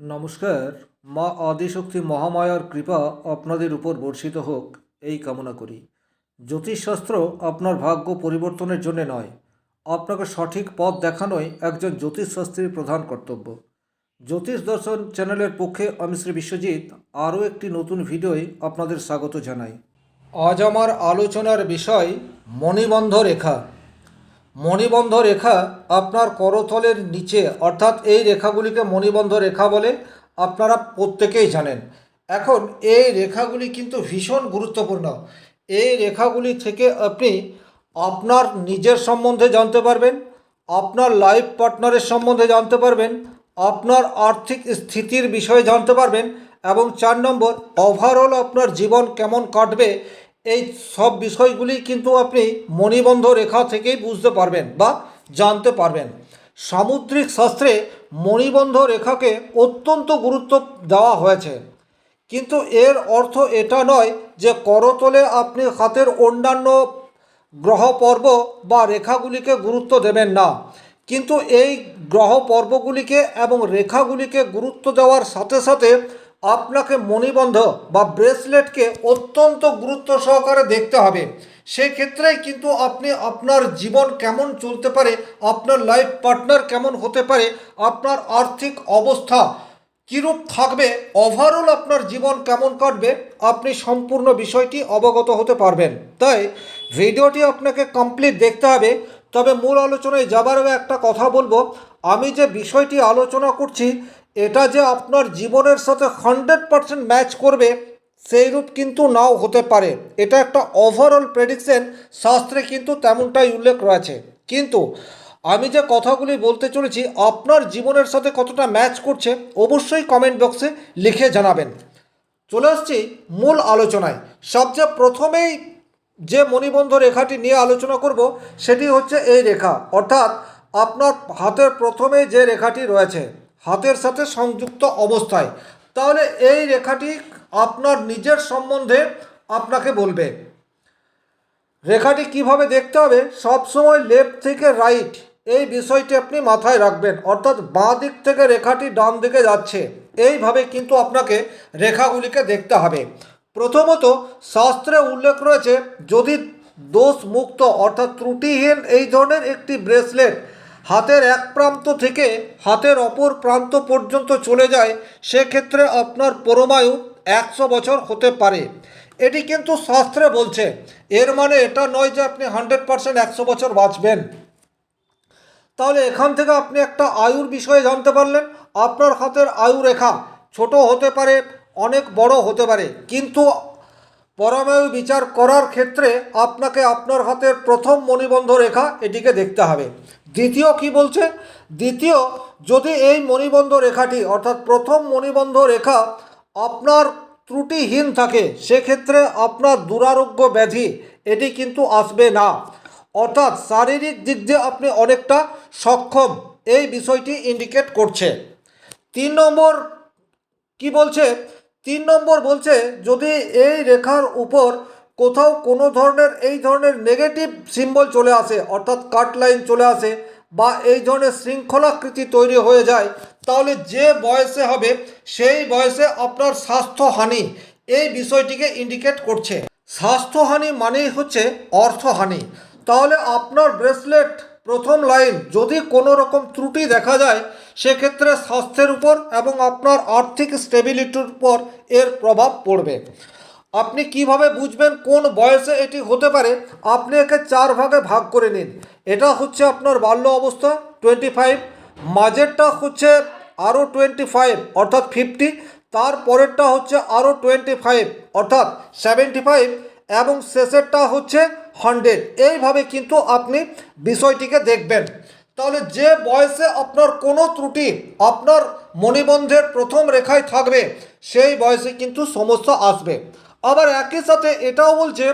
নমস্কার, মা আদিশক্তি মহামায়ার কৃপা আপনাদের উপর বর্ষিত হোক, এই কামনা করি। জ্যোতিষশাস্ত্র আপনার ভাগ্য পরিবর্তনের জন্য নয়, আপনাকে সঠিক পথ দেখানোই একজন জ্যোতিষশাস্ত্রীর প্রধান কর্তব্য। জ্যোতিষ দর্শন চ্যানেলের পক্ষে আমি শ্রী বিশ্বজিৎ, আরও একটি নতুন ভিডিওয় আপনাদের স্বাগত জানাই। আজ আমার আলোচনার বিষয় মণিবন্ধ রেখা। মণিবন্ধ রেখা আপনার করতলের নিচে, অর্থাৎ এই রেখাগুলিকে মণিবন্ধ রেখা বলে আপনারা প্রত্যেকেই জানেন। এখন এই রেখাগুলি কিন্তু ভীষণ গুরুত্বপূর্ণ। এই রেখাগুলি থেকে আপনি আপনার নিজের সম্বন্ধে জানতে পারবেন, আপনার লাইফ পার্টনারের সম্বন্ধে জানতে পারবেন, আপনার আর্থিক স্থিতির বিষয়ে জানতে পারবেন এবং চার নম্বর ওভারঅল আপনার জীবন কেমন কাটবে এই সব বিষয়গুলি কিন্তু আপনি মণিবন্ধ রেখা থেকেই বুঝতে পারবেন বা জানতে পারবেন। সামুদ্রিক শাস্ত্রে মণিবন্ধ রেখাকে অত্যন্ত গুরুত্ব দেওয়া হয়েছে। কিন্তু এর অর্থ এটা নয় যে করতলে আপনি হাতের অন্যান্য গ্রহ পর্ব বা রেখাগুলিকে গুরুত্ব দেবেন না। কিন্তু এই গ্রহ পর্বগুলিকে এবং রেখাগুলিকে গুরুত্ব দেওয়ার সাথে সাথে আপনাকে মণিবন্ধ বা ব্রেসলেটকে অত্যন্ত গুরুত্ব সহকারে দেখতে হবে। সেক্ষেত্রেই কিন্তু আপনি আপনার জীবন কেমন চলতে পারে, আপনার লাইফ পার্টনার কেমন হতে পারে, আপনার আর্থিক অবস্থা কীরূপ থাকবে ওভারঅল আপনার জীবন কেমন কাটবে, আপনি সম্পূর্ণ বিষয়টি অবগত হতে পারবেন। তাই ভিডিওটি আপনাকে কমপ্লিট দেখতে হবে। তবে মূল আলোচনায় যাবার একটা কথা বলব। আমি যে বিষয়টি আলোচনা করছি এটা যে আপনার জীবনের সাথে হান্ড্রেড পারসেন্ট ম্যাচ করবে, সেইরূপ কিন্তু নাও হতে পারে। এটা একটা ওভারঅল প্রেডিকশন শাস্ত্রে কিন্তু তেমনটাই উল্লেখ রয়েছে। কিন্তু আমি যে কথাগুলি বলতে চলেছি, আপনার জীবনের সাথে কতটা ম্যাচ করছে, অবশ্যই কমেন্ট বক্সে লিখে জানাবেন। চলে আসছি মূল আলোচনায়। সবচেয়ে প্রথমেই যে মণিবন্ধ রেখাটি নিয়ে আলোচনা করব, সেটি হচ্ছে এই রেখা। অর্থাৎ আপনার হাতের প্রথমে যে রেখাটি রয়েছে হাতের সাথে সংযুক্ত অবস্থায়। তাহলে এই রেখাটি আপনার নিজের সম্বন্ধে আপনাকে বলবে। রেখাটি কীভাবে দেখতে হবে? সব সময় লেফট থেকে রাইট এই বিষয়টি আপনি মাথায় রাখবেন। অর্থাৎ বাঁ দিক থেকে রেখাটি ডান দিকে যাচ্ছে। এইভাবে কিন্তু আপনাকে রেখাগুলিকে দেখতে হবে। প্রথমত শাস্ত্রে উল্লেখ রয়েছে, যদি দোষ মুক্ত অর্থাৎ ত্রুটিহীন এই ধরনের একটি ব্রেসলেট হাতের এক প্রান্ত থেকে হাতের অপর প্রান্ত পর্যন্ত চলে যায়, সেক্ষেত্রে আপনার পরমায়ু একশো বছর হতে পারে। এটি কিন্তু শাস্ত্রে বলছে, এর মানে এটা নয় যে আপনি হান্ড্রেড পারসেন্ট একশো বছর বাঁচবেন। তাহলে এখান থেকে আপনি একটা আয়ুর বিষয়ে জানতে পারলেন, আপনার হাতের আয়ু রেখা ছোট হতে পারে, অনেক বড় হতে পারে, কিন্তু পরমায়ু বিচার করার ক্ষেত্রে আপনাকে আপনার হাতের প্রথম মণিবন্ধ রেখা এটিকে দেখতে হবে। দ্বিতীয় কি বলছে? দ্বিতীয়, যদি এই মণিবন্ধ রেখাটি, অর্থাৎ প্রথম মণিবন্ধ রেখা আপনার ত্রুটিহীন থাকে, সেক্ষেত্রে আপনার দুরারোগ্য ব্যাধি, এটি কিন্তু আসবে না। অর্থাৎ শারীরিক দিক দিয়ে আপনি অনেকটা সক্ষম, এই বিষয়টি ইন্ডিকেট করছে। তিন নম্বর কি বলছে? তিন নম্বর বলছে, যদি এই রেখার উপর কোথাও কোনো ধরনের এই ধরনের নেগেটিভ সিম্বল চলে আসে, অর্থাৎ কাট লাইন চলে আসে বা এই ধরনের শৃঙ্খলাকৃতি তৈরি হয়ে যায়, তাহলে যে বয়সে হবে সেই বয়সে আপনার স্বাস্থ্যহানি এই বিষয়টিকে ইন্ডিকেট করছে। স্বাস্থ্যহানি মানেই হচ্ছে অর্থহানি। তাহলে আপনার ব্রেসলেট প্রথম লাইন যদি কোনো রকম ত্রুটি দেখা যায়, সেক্ষেত্রে স্বাস্থ্যের উপর এবং আপনার আর্থিক স্টেবিলিটির উপর এর প্রভাব পড়বে। আপনি কীভাবে বুঝবেন কোন বয়সে এটি হতে পারে? আপনি একে চার ভাগে ভাগ করে নিন। এটা হচ্ছে আপনার বাল্য অবস্থা টোয়েন্টি ফাইভ মাঝেরটা হচ্ছে আরও টোয়েন্টি ফাইভ অর্থাৎ ফিফটি তারপরেরটা হচ্ছে আরও টোয়েন্টি ফাইভ অর্থাৎ সেভেন্টি ফাইভ এবং শেষেরটা হচ্ছে হান্ড্রেড এইভাবে কিন্তু আপনি বিষয়টিকে দেখবেন। তাহলে যে বয়সে আপনার কোনো ত্রুটি, আপনার মণিবন্ধের প্রথম রেখায় থাকবে, সেই বয়সে কিন্তু সমস্যা আসবে। আবার একই সাথে এটাও বলছে,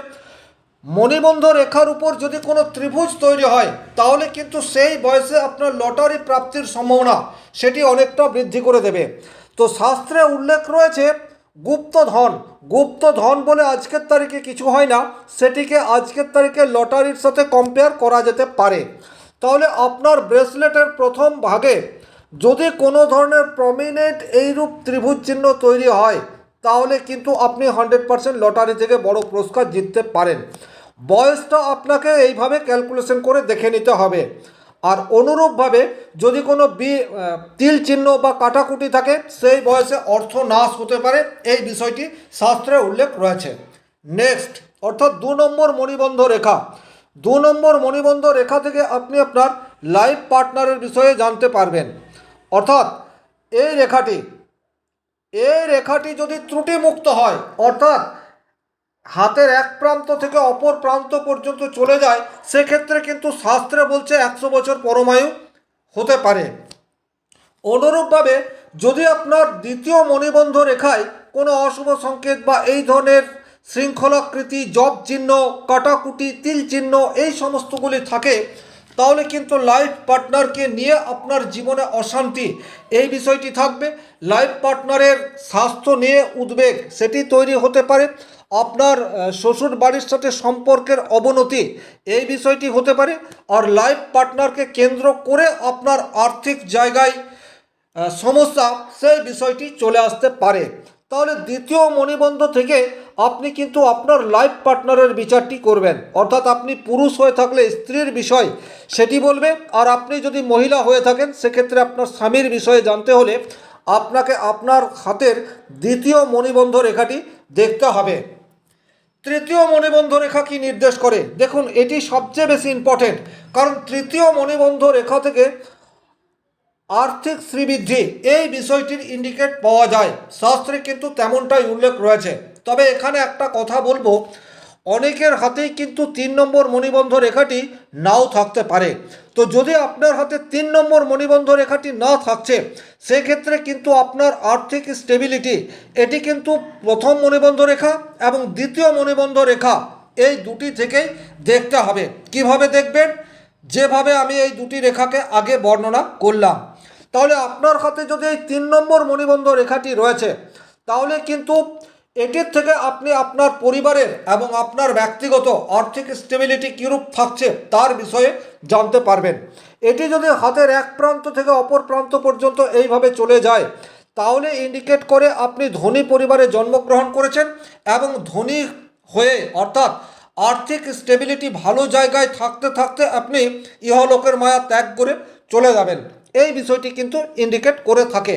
মণিবন্ধ রেখার উপর যদি কোনো ত্রিভুজ তৈরি হয়, তাহলে কিন্তু সেই বয়সে আপনার লটারি প্রাপ্তির সম্ভাবনা সেটি অনেকটা বৃদ্ধি করে দেবে। তো শাস্ত্রে উল্লেখ রয়েছে, গুপ্ত ধন গুপ্ত ধন বলে আজকের তারিখে কিছু হয় না, সেটিকে আজকের তারিখে লটারির সাথে কম্পেয়ার করা যেতে পারে। তাহলে আপনার ব্রেসলেটের প্রথম ভাগে যদি কোনো ধরনের প্রমিনেন্ট এইরূপ ত্রিভুজ চিহ্ন তৈরি হয় তাহলে কিন্তু আপনি হান্ড্রেড পার্সেন্ট লটারি থেকে বড় পুরস্কার জিততে পারেন। বয়সটা আপনাকে এইভাবে ক্যালকুলেশন করে দেখে নিতে হবে। আর অনুরূপভাবে যদি কোনো বি তিল চিহ্ন বা কাটাকুটি থাকে, সেই বয়সে অর্থ নাশ হতে পারে। এই বিষয়টি শাস্ত্রে উল্লেখ রয়েছে। নেক্সট অর্থাৎ দু নম্বর মণিবন্ধ রেখা। দু নম্বর মণিবন্ধ রেখা থেকে আপনি আপনার লাইফ পার্টনারের বিষয়ে জানতে পারবেন। অর্থাৎ এই রেখাটি এই রেখাটি যদি ত্রুটিমুক্ত হয়, অর্থাৎ হাতের এক প্রান্ত থেকে অপর প্রান্ত পর্যন্ত চলে যায়, সেক্ষেত্রে কিন্তু শাস্ত্রে বলছে একশো বছর পরমায়ু হতে পারে। অনুরূপভাবে যদি আপনার দ্বিতীয় মণিবন্ধ রেখায় কোনো অশুভ সংকেত বা এই ধরনের শৃঙ্খলাকৃতি, জব চিহ্ন, কাটাকুটি, তিল চিহ্ন এই সমস্তগুলি থাকে তাহলে কিন্তু লাইফ পার্টনারকে নিয়ে আপনার জীবনে অশান্তি। এই বিষয়টি থাকবে। লাইফ পার্টনারের স্বাস্থ্য নিয়ে উদ্বেগ, সেটি তৈরি হতে পারে। আপনার শ্বশুর বাড়ির সাথে সম্পর্কের অবনতি, এই বিষয়টি হতে পারে। আর লাইফ পার্টনারকে কেন্দ্র করে আপনার আর্থিক জায়গায় সমস্যা, সেই বিষয়টি চলে আসতে পারে। তাহলে দ্বিতীয় মণিবন্ধ থেকে আপনি কিন্তু আপনার লাইফ পার্টনারের বিচারটি করবেন। অর্থাৎ আপনি পুরুষ হয়ে থাকলে স্ত্রীর বিষয় সেটি বলবে, আর আপনি যদি মহিলা হয়ে থাকেন, সেক্ষেত্রে আপনার স্বামীর বিষয়ে জানতে হলে আপনাকে আপনার হাতের দ্বিতীয় মণিবন্ধ রেখাটি দেখতে হবে। তৃতীয় মণিবন্ধ রেখা কি নির্দেশ করে? দেখুন, এটি সবচেয়ে বেশি ইম্পর্টেন্ট কারণ তৃতীয় মণিবন্ধ রেখা থেকে আর্থিক শ্রীবৃদ্ধি, এই বিষয়টির ইন্ডিকেট পাওয়া যায়। শাস্ত্রে কিন্তু তেমনটাই উল্লেখ রয়েছে। তবে এখানে একটা কথা বলব, অনেকের হাতেই কিন্তু তিন নম্বর মণিবন্ধ রেখাটি নাও থাকতে পারে। তো যদি আপনার হাতে তিন নম্বর মণিবন্ধ রেখাটি না থাকছে, সেক্ষেত্রে কিন্তু আপনার আর্থিক স্টেবিলিটি এটি কিন্তু প্রথম মণিবন্ধ রেখা এবং দ্বিতীয় মণিবন্ধ রেখা, এই দুটি থেকেই দেখতে হবে। কীভাবে দেখবেন? যেভাবে আমি এই দুটি রেখাকে আগে বর্ণনা করলাম। তাহলে আপনার হাতে যদি এই তিন নম্বর মণিবন্ধ রেখাটি রয়েছে, তাহলে কিন্তু এটির থেকে আপনি আপনার পরিবারের এবং আপনার ব্যক্তিগত আর্থিক স্টেবিলিটি কীরূপ থাকছে তার বিষয়ে জানতে পারবেন। এটি যদি হাতের এক প্রান্ত থেকে অপর প্রান্ত পর্যন্ত এইভাবে চলে যায়, তাহলে ইন্ডিকেট করে আপনি ধনী পরিবারে জন্মগ্রহণ করেছেন এবং ধনী হয়ে অর্থাৎ আর্থিক স্টেবিলিটি ভালো জায়গায় থাকতে থাকতে আপনি ইহলোকের মায়া ত্যাগ করে চলে যাবেন। এই বিষয়টি কিন্তু ইন্ডিকেট করে থাকে।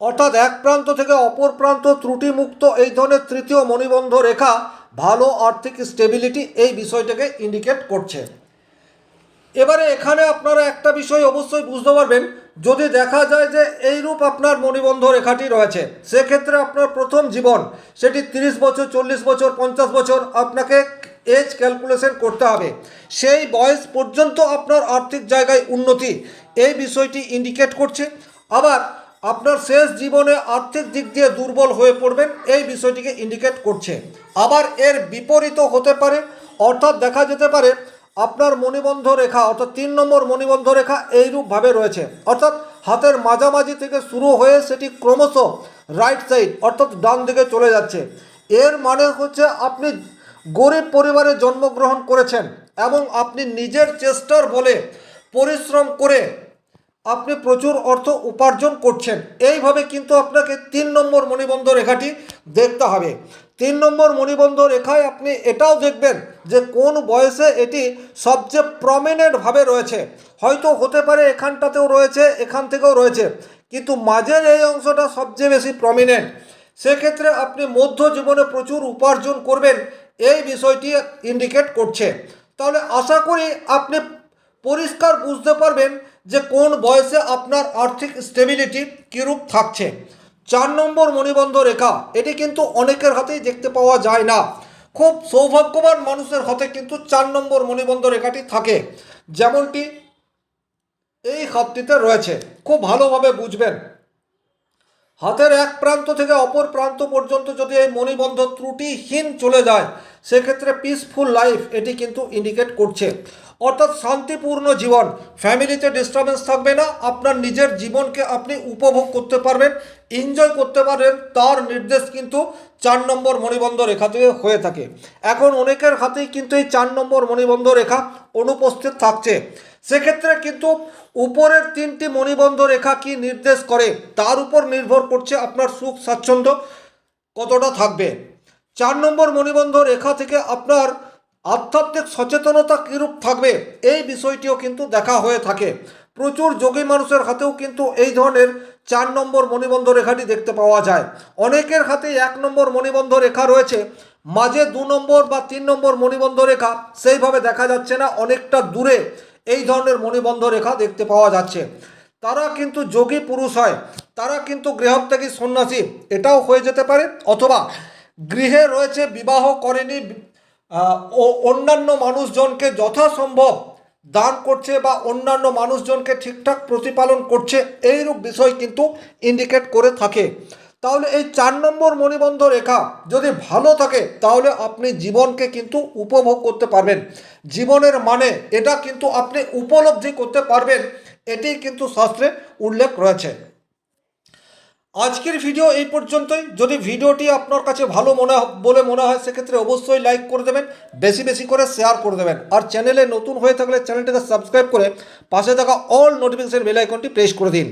অর্থাৎ এক প্রান্ত থেকে অপর প্রান্ত ত্রুটিমুক্ত এই ধরনের তৃতীয় মণিবন্ধ রেখা ভালো আর্থিক স্টেবিলিটি এই বিষয়টাকে ইন্ডিকেট করছে। এবারে এখানে আপনারা একটা বিষয় অবশ্যই বুঝতে পারবেন। যদি দেখা যায় যে এইরূপ আপনার মণিবন্ধ রেখাটি রয়েছে, সেক্ষেত্রে আপনার প্রথম জীবন, সেটি তিরিশ বছর, চল্লিশ বছর, পঞ্চাশ বছর, আপনাকে এজ ক্যালকুলেশন করতে হবে। সেই বয়স পর্যন্ত আপনার আর্থিক জায়গায় উন্নতি, এই বিষয়টি ইন্ডিকেট করছে। আবার আপনার শেষ জীবনে আর্থিক দিক দিয়ে দুর্বল হয়ে পড়বেন, এই বিষয়টিকে ইন্ডিকেট করছে। আবার এর বিপরীত হতে পারে, অর্থাৎ দেখা যেতে পারে আপনার মণিবন্ধ রেখা, অর্থাৎ তিন নম্বর মণিবন্ধ রেখা এইরূপভাবে রয়েছে। অর্থাৎ হাতের মাঝামাঝি থেকে শুরু হয়ে সেটি ক্রমশ রাইট সাইড অর্থাৎ ডান দিকে চলে যাচ্ছে। এর মানে হচ্ছে আপনি গরিব পরিবারে জন্মগ্রহণ করেছেন এবং আপনি নিজের চেষ্টার বলে পরিশ্রম করে আপনি প্রচুর অর্থ উপার্জন করছেন। এইভাবে কিন্তু আপনাকে তিন নম্বর মণিবন্ধ রেখাটি দেখতে হবে। তিন নম্বর মণিবন্ধ রেখায় আপনি এটাও দেখবেন যে কোন বয়সে এটি সবচেয়ে প্রমিনেন্টভাবে রয়েছে। হয়তো হতে পারে এখানটাতেও রয়েছে, এখান থেকেও রয়েছে, কিন্তু মাঝের এই অংশটা সবচেয়ে বেশি প্রমিনেন্ট সেক্ষেত্রে আপনি মধ্য জীবনে প্রচুর উপার্জন করবেন এই বিষয়টি ইন্ডিকেট করছে। তাহলে আশা করি আপনি পরিষ্কার বুঝতে পারবেন যে কোন বয়সে আপনার আর্থিক স্টেবিলিটি কীরূপ থাকছে। চার নম্বর মণিবন্ধ রেখা, এটি কিন্তু অনেকের হাতেই দেখতে পাওয়া যায় না। খুব সৌভাগ্যবান মানুষের হাতে কিন্তু চার নম্বর মণিবন্ধ রেখাটি থাকে। যেমনটি এই হাতটিতে রয়েছে। খুব ভালোভাবে বুঝবেন। হাতের এক প্রান্ত থেকে অপর প্রান্ত পর্যন্ত যদি এই মণিবন্ধ ত্রুটিহীন চলে যায়, সেক্ষেত্রে পিসফুল লাইফ এটি কিন্তু ইন্ডিকেট করছে। অর্থাৎ শান্তিপূর্ণ জীবন ফ্যামিলিতে ডিস্টারবেন্স থাকবে না, আপনার নিজের জীবনকে আপনি উপভোগ করতে পারবেন এনজয় করতে পারবেন, তার নির্দেশ কিন্তু চার নম্বর মণিবন্ধ রেখা থেকে হয়ে থাকে। এখন অনেকের হাতেই কিন্তু এই চার নম্বর মণিবন্ধ রেখা অনুপস্থিত থাকছে। সেক্ষেত্রে কিন্তু উপরের তিনটি মণিবন্ধ রেখা কি নির্দেশ করে? তার উপর নির্ভর করছে আপনার সুখ, স্বাচ্ছন্দ্য কতটা থাকবে। চার নম্বর মণিবন্ধ রেখা থেকে আপনার আধ্যাত্মিক সচেতনতা কীরূপ থাকবে, এই বিষয়টিও কিন্তু দেখা হয়ে থাকে। প্রচুর যোগী মানুষের হাতেও কিন্তু এই ধরনের চার নম্বর মণিবন্ধ রেখাটি দেখতে পাওয়া যায়। অনেকের হাতে এক নম্বর মণিবন্ধ রেখা রয়েছে, মাঝে দু নম্বর বা তিন নম্বর মণিবন্ধ রেখা সেইভাবে দেখা যাচ্ছে না, অনেকটা দূরে। এই ধরনের মণিবন্ধ রেখা দেখতে পাওয়া যাচ্ছে। তারা কিন্তু যোগী পুরুষ হয়, তারা কিন্তু গৃহত্যাগী সন্ন্যাসী, এটাও হয়ে যেতে পারে। অথবা গৃহে রয়েছে, বিবাহ করেনি ও অন্যান্য মানুষজনকে যথাসম্ভব দান করছে বা অন্যান্য মানুষজনকে ঠিকঠাক প্রতিপালন করছে, এইরূপ বিষয় কিন্তু ইন্ডিকেট করে থাকে। তাহলে এই চার নম্বর মণিবন্ধ রেখা যদি ভালো থাকে, তাহলে আপনি জীবনকে কিন্তু উপভোগ করতে পারবেন। জীবনের মানে এটা কিন্তু আপনি উপলব্ধি করতে পারবেন এটি কিন্তু শাস্ত্রে উল্লেখ রয়েছে। আজকের ভিডিও এই পর্যন্তই। যদি ভিডিওটি আপনার কাছে ভালো মনে বলে মনে হয়, সেক্ষেত্রে অবশ্যই লাইক করে দেবেন, বেশি বেশি করে শেয়ার করে দেবেন। আর চ্যানেলে নতুন হয়ে থাকলে চ্যানেলটিকে সাবস্ক্রাইব করে পাশে থাকা অল নোটিফিকেশন বেল আইকনটি প্রেস করে দিন।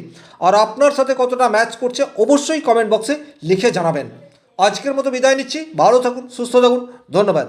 আর আপনার সাথে কতটা ম্যাচ করছে, অবশ্যই কমেন্ট বক্সে লিখে জানাবেন। আজকের মতো বিদায় নিচ্ছি। ভালো থাকুন, সুস্থ থাকুন। ধন্যবাদ।